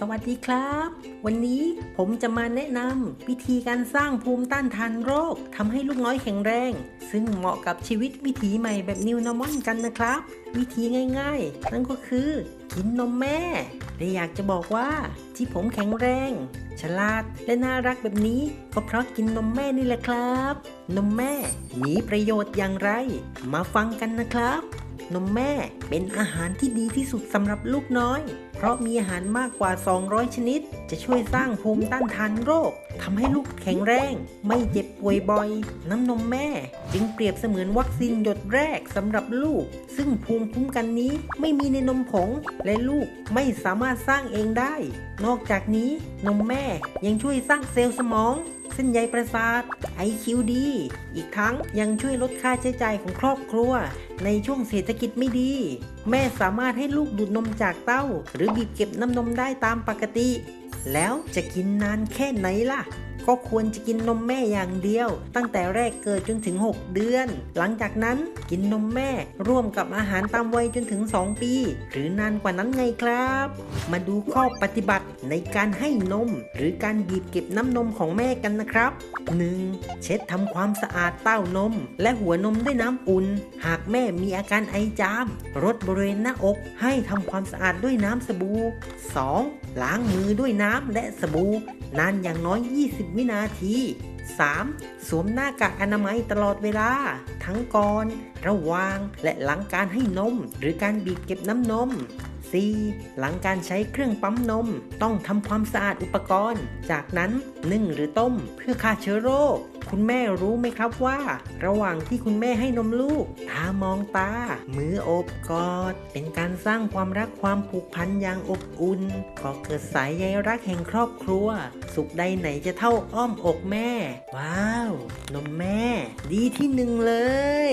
สวัสดีครับ วันนี้ผมจะมาแนะนำวิธีการสร้างภูมิต้านทานโรคทำให้ลูกน้อยแข็งแรง ซึ่งเหมาะกับชีวิตวิถีใหม่แบบนิวนอร์มอนกันนะครับ วิธีง่ายๆ นั่นก็คือ กินนมแม่และอยากจะบอกว่าที่ผมแข็งแรง ฉลาดและน่ารักแบบนี้ ก็เพราะกินนมแม่นี่แหละครับ นมแม่มีประโยชน์อย่างไร มาฟังกันนะครับ นมแม่เป็นอาหารที่ดีที่สุดสำหรับลูกน้อย เพราะมีอาหารมากกว่า 200 ชนิด จะช่วยสร้างภูมิต้านทานโรคทำให้ลูกแข็งแรง ไม่เจ็บป่วยบ่อย น้ำนมแม่ จึงเปรียบเสมือนวัคซีนหยดแรกสำหรับลูก ซึ่งภูมิคุ้มกันนี้ไม่มีในนมผง และลูกไม่สามารถสร้างเองได้ นอกจากนี้นมแม่ยังช่วยสร้างเซลล์สมอง เส้นใยประสาท IQ ดี อีกทั้งยังช่วยลดค่าใช้จ่ายของครอบครัว ในช่วงเศรษฐกิจไม่ดี แม่สามารถให้ลูกดูดนมจากเต้า หรือบีบเก็บน้ำนมได้ตามปกติ แล้วจะกินนานแค่ไหนล่ะ ก็ควรจะกินนมแม่อย่างเดียว ตั้งแต่แรกเกิดจนถึง 6 เดือน หลังจากนั้นกินนมแม่ ร่วมกับอาหารตามวัยจนถึง 2 ปี หรือนานกว่านั้นไงครับ มาดูข้อปฏิบัติในการให้นม หรือการบีบเก็บน้ำนมของแม่กันนะครับ 1. เช็ดทำความสะอาดเต้านม และหัวนมด้วยน้ำอุ่น หากแม่มีอาการไอจามรดบริเวณหน้าอก ให้ทำความสะอาดด้วยน้ำสบู่ 2. ล้างมือด้วยน้ำและสบู่นานอย่างน้อย 20วินาที 3. สวมหน้ากากอนามัยตลอดเวลา ทั้งก่อน ระหว่าง และหลังการให้นม หรือการบีบเก็บน้ำนม 4. หลังการใช้เครื่องปั๊มนม ต้องทำความสะอาดอุปกรณ์ จากนั้นนึ่งหรือต้มเพื่อฆ่าเชื้อโรค คุณแม่รู้ไหมครับว่า ระหว่างที่คุณแม่ให้นมลูก ตามองตา มืออบกอด เป็นการสร้างความรักความผูกพันอย่างอบอุ่นก่อเกิดสายใยรักแห่งครอบครัว สุขใดไหนจะเท่าอ้อมอกแม่ว้าว นมแม่ ดีที่หนึ่งเลย